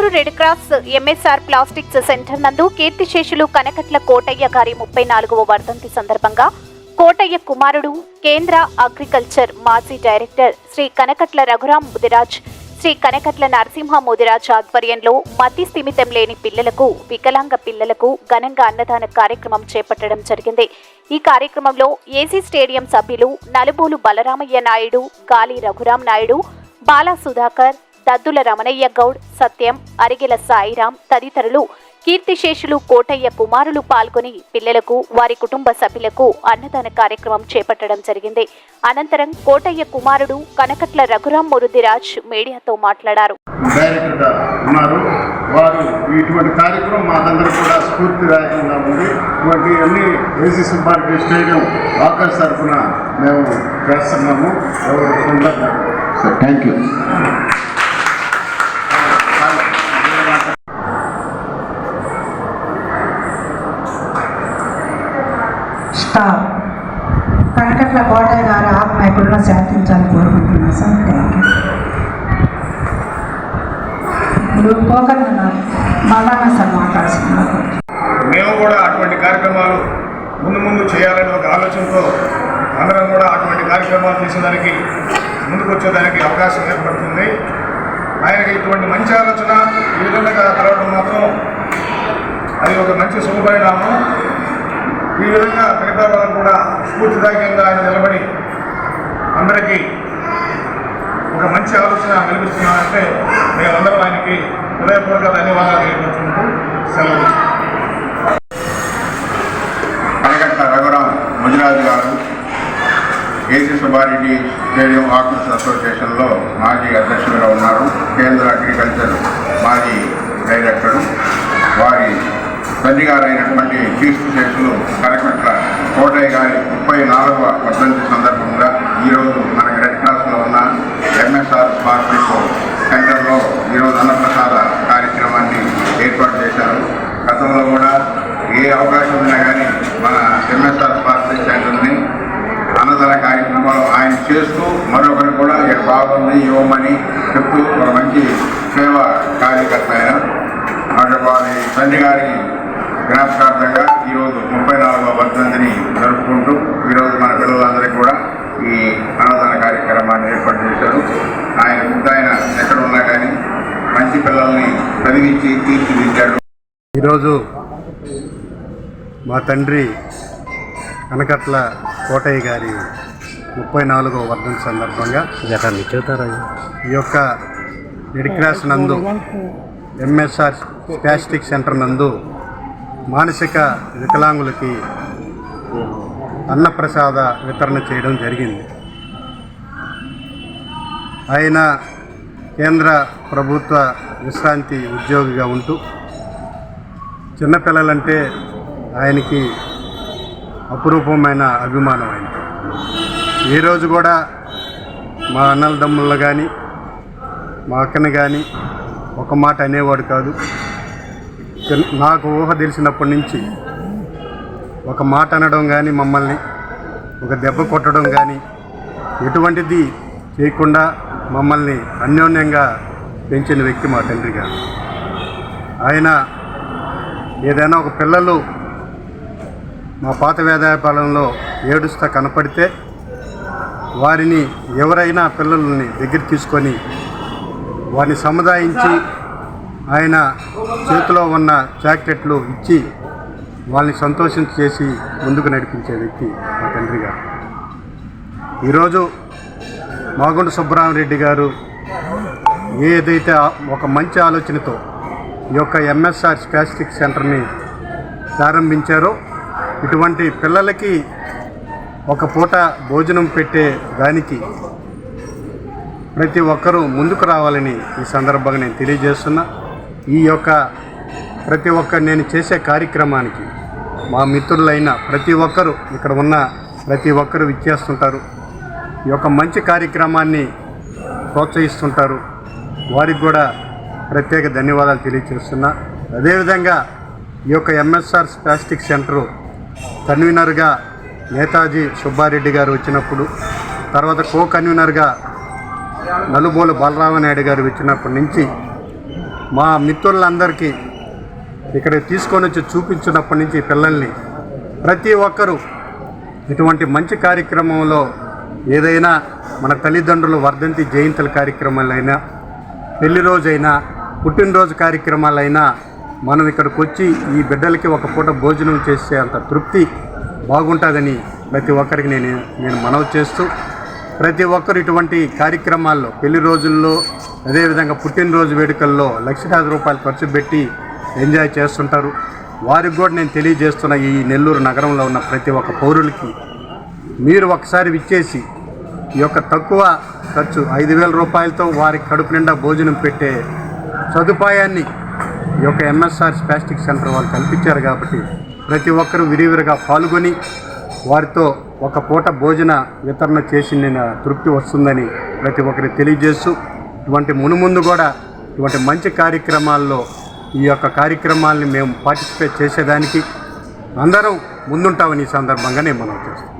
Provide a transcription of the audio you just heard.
Nellore red cross MSR plastics centre నందు కీర్తిశేషులు కనకట్ల కోటయ్య గారి ముప్పై నాలుగవ వర్ధంతి సందర్భంగా కోటయ్య కుమారుడు కేంద్ర అగ్రికల్చర్ మాజీ డైరెక్టర్ శ్రీ కనకట్ల రఘురాం ముదిరాజ్ శ్రీ కనకట్ల నరసింహ మోదిరాజ్ ఆధ్వర్యంలో మతి స్థిమితం లేని పిల్లలకు వికలాంగ పిల్లలకు ఘనంగా అన్నదాన కార్యక్రమం చేపట్టడం జరిగింది. ఈ కార్యక్రమంలో ఏసీ స్టేడియం సభ్యులు నలుబోలు బలరామయ్య నాయుడు గాలి రఘురాం నాయుడు బాలా సుధాకర్ దద్దుల రమణయ్య గౌడ్ సత్యం అరిగెల సాయిరాం తదితరులు కీర్తిశేషులు కోటయ్య కుమారులు పాల్గొని పిల్లలకు వారి కుటుంబ సభ్యులకు అన్నదాన కార్యక్రమం చేపట్టడం జరిగింది. అనంతరం కోటయ్య కుమారుడు కనకట్ల రఘురాం మురుదిరాజ్ మీడియాతో మాట్లాడారు. వారు ఇటువంటి కార్యక్రమం మాకందరూ కూడా స్ఫూర్తిదాయకంగా ఉంది. ఇటువంటి అన్ని ఏసీ సుబ్బారెడ్డి స్టేడియం వాకర్స్ తరఫున మేము చేస్తున్నాము. ఎవరు thank you star Kanakatla Kotaiah గారి ఆత్మ ఎప్పుడైనా శాంతించాలని కోరుకుంటున్నాను సార్. థ్యాంక్ యూ ఇప్పుడు పోకన్న మళ్ళా సార్ మాట్లాడుతున్నాను మేము కూడా అటువంటి కార్యక్రమాలు ముందు ముందు చేయాలనే ఒక ఆలోచనతో అందరం కూడా అటువంటి కార్యక్రమాలు చేసేదానికి ముందుకు వచ్చేదానికి అవకాశం ఏర్పడుతుంది. ఆయనకి ఇటువంటి మంచి ఆలోచన ఈ విధంగా కలవడం మాత్రం అది ఒక మంచి శుభపరిణామం. ఈ విధంగా మిగతా వాళ్ళు కూడా స్ఫూర్తిదాయకంగా ఆయన నిలబడి అందరికీ ఒక మంచి ఆలోచన కల్పిస్తున్నారంటే మేమందరం ఆయనకి హృదయపూర్వక ధన్యవాదాలు తెలియజేసుకుంటూ సెలవు. కనకట్ల రఘురాం ముజరాజు గారు ఏసీ సుబ్బారెడ్డి స్టేడియం ఆఫీస్ అసోసియేషన్లో మాజీ అధ్యక్షులుగా ఉన్నారు. కేంద్ర అగ్రికల్చర్ మాజీ డైరెక్టర్ వారి తండ్రి గారైనటువంటి కీర్తి శేషులు కరకట్ల కోటయ్య గారి ముప్పై నాలుగవ వర్ధంతి సందర్భంగా ఈరోజు మన రెడ్ క్రాస్లో ఉన్న ఎంఎస్ఆర్ స్పార్కిక్ సెంటర్లో ఈరోజు అన్నప్రసాద కార్యక్రమాన్ని ఏర్పాటు చేశారు. గతంలో కూడా ఏ అవకాశం ఉన్నా కానీ మన ఎంఎస్ఆర్ పార్టీ సెంటర్ని అన్నదాన కార్యక్రమాలు ఆయన చేస్తూ మరొకరు కూడా ఇక్కడ బాగుంది ఇవ్వమని చెప్తూ ఒక మంచి సేవ కార్యకర్త ఆయన అటు వారి తండ్రి గారి జ్ఞాపకార్థంగా ఈరోజు ముప్పై నాలుగవ వర్ధంతిని జరుపుకుంటూ ఈరోజు మన పిల్లలందరికీ కూడా ఈ అన్నదాన కార్యక్రమాన్ని ఏర్పాటు చేశారు ఆయన పెద్ద ఆయన ఎక్కడ ఉన్నా కానీ మంచి పిల్లల్ని చదివించి తీర్చిదిద్దాడు ఈరోజు మా తండ్రి కనకట్ల కోటయ్య గారి ముప్పై నాలుగవ వర్ధంతి సందర్భంగా ఈ యొక్క క్రాస్ నందు ఎంఎస్ఆర్ స్పాస్టిక్ సెంటర్ నందు మానసిక వికలాంగులకి అన్నప్రసాద వితరణ చేయడం జరిగింది. ఆయన కేంద్ర ప్రభుత్వ విశ్రాంతి ఉద్యోగిగా ఉంటూ చిన్నపిల్లలంటే ఆయనకి అపురూపమైన అభిమానం ఆయన ఈరోజు కూడా మా అన్నల దమ్ముళ్ళు కానీ మా అక్కని కానీ ఒక మాట అనేవాడు కాదు. నాకు ఊహ తెలిసినప్పటి నుంచి ఒక మాట అనడం కానీ మమ్మల్ని ఒక దెబ్బ కొట్టడం కానీ ఎటువంటిది చేయకుండా మమ్మల్ని అన్యోన్యంగా పెంచిన వ్యక్తి మా తండ్రి గారు. ఆయన ఏదైనా ఒక పిల్లలు మా పాత వేదాయపాలెంలో ఏడుస్తా కనపడితే వారిని ఎవరైనా పిల్లల్ని దగ్గర తీసుకొని వారిని సముదాయించి ఆయన చేతిలో ఉన్న జాకెట్లు ఇచ్చి వాళ్ళని సంతోషం చేసి ముందుకు నడిపించే వ్యక్తి మా తండ్రి గారు. ఈరోజు మాగుంట సుబ్బరామరెడ్డి గారు ఏదైతే ఒక మంచి ఆలోచనతో ఈ యొక్క ఎంఎస్ఆర్ స్పాస్టిక్ సెంటర్ని ప్రారంభించారో. ఇటువంటి పిల్లలకి ఒక పూట భోజనం పెట్టే దానికి ప్రతి ఒక్కరూ ముందుకు రావాలని ఈ సందర్భంగా నేను తెలియజేస్తున్నా. ఈ యొక్క ప్రతి ఒక్క నేను చేసే కార్యక్రమానికి మా మిత్రులైన ప్రతి ఒక్కరూ ఇక్కడ ఉన్న ప్రతి ఒక్కరూ ఇచ్చేస్తుంటారు ఈ యొక్క మంచి కార్యక్రమాన్ని ప్రోత్సహిస్తుంటారు. వారికి కూడా ప్రత్యేక ధన్యవాదాలు తెలియజేస్తున్నా. అదేవిధంగా ఈ యొక్క ఎంఎస్ఆర్ ప్లాస్టిక్ సెంటరు కన్వీనర్గా నేతాజీ సుబ్బారెడ్డి గారు వచ్చినప్పుడు తర్వాత కో కన్వీనర్గా నలుబోలు బలరామనాయుడు గారు వచ్చినప్పటి నుంచి మా మిత్రులందరికీ ఇక్కడ తీసుకొని వచ్చి చూపించినప్పటి నుంచి పిల్లల్ని ప్రతి ఒక్కరూ ఇటువంటి మంచి కార్యక్రమంలో ఏదైనా మన తల్లిదండ్రులు వర్ధంతి జయంతుల కార్యక్రమాలైనా పెళ్ళి రోజైనా పుట్టినరోజు కార్యక్రమాలైనా మనం ఇక్కడికి వచ్చి ఈ బిడ్డలకి ఒక పూట భోజనం చేసే అంత తృప్తి బాగుంటుందని ప్రతి ఒక్కరికి నేను నేను మనవి చేస్తూ ప్రతి ఒక్కరు ఇటువంటి కార్యక్రమాల్లో పెళ్ళి రోజుల్లో అదేవిధంగా పుట్టినరోజు వేడుకల్లో లక్షలాది రూపాయలు ఖర్చు పెట్టి ఎంజాయ్ చేస్తుంటారు. వారికి కూడా నేను తెలియజేస్తున్న ఈ నెల్లూరు నగరంలో ఉన్న ప్రతి ఒక్క పౌరులకి మీరు ఒకసారి విచ్చేసి ఈ యొక్క తక్కువ ఖర్చు ఐదు వేల రూపాయలతో వారికి కడుపు నిండా భోజనం పెట్టే సదుపాయాన్ని ఈ యొక్క ఎంఎస్ఆర్ స్పాస్టిక్ సెంటర్ వాళ్ళు కల్పించారు కాబట్టి ప్రతి ఒక్కరూ విరివిరిగా పాల్గొని వారితో ఒక పూట భోజన వితరణ చేసి నేను తృప్తి వస్తుందని ప్రతి ఒక్కరికి తెలియజేస్తూ ఇటువంటి మునుముందు కూడా ఇటువంటి మంచి కార్యక్రమాల్లో ఈ యొక్క కార్యక్రమాల్ని మేము పార్టిసిపేట్ చేసేదానికి అందరం ముందుంటామని ఈ సందర్భంగా నేను మనం చేస్తాం